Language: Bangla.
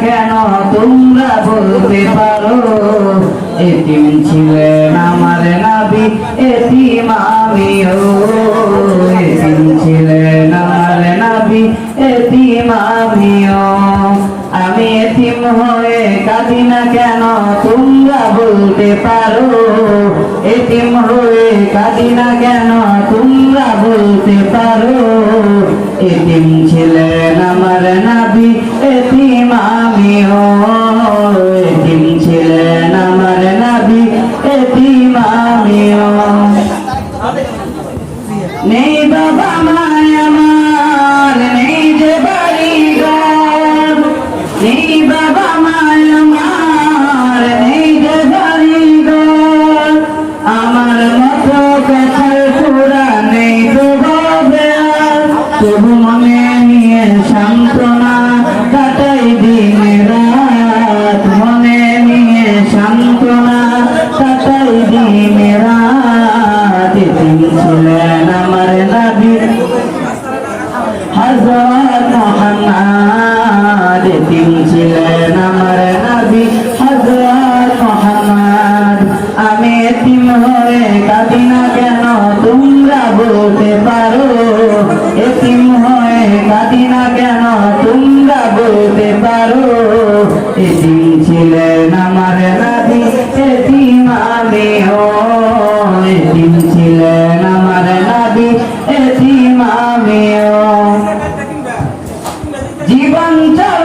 কেন তোমরা বলতে পারো? এতিম ছিলেন আমার নাবি, এতিম আমিও। এতিম ছিলেন আমার নাবি, এতিম আমিও। আমি এতিম হয়ে কাঁদি না কেন? তোমরা বলতে পারো। এতিম হয়ে কাঁদি না কেন? তোমরা বলতে পারো। বাবা মায় আমার, নেই যে বাড়ি ঘর। নেই বাবা আমার মতো কথার পুরা নেই তো হবে তবু মনে মোহাম্মদ তিনি ছিলেন আমার নবী হজরত মোহাম্মদ। আমি তিম হয়ে কাঁদি না কেন, তোমরা বলতে পারো। এতিম হয়ে কাঁদি না কেন, তোমরা বলতে পারো। এতিম ছিলেন আমার নবী, এতিম আমিও। জীবনটা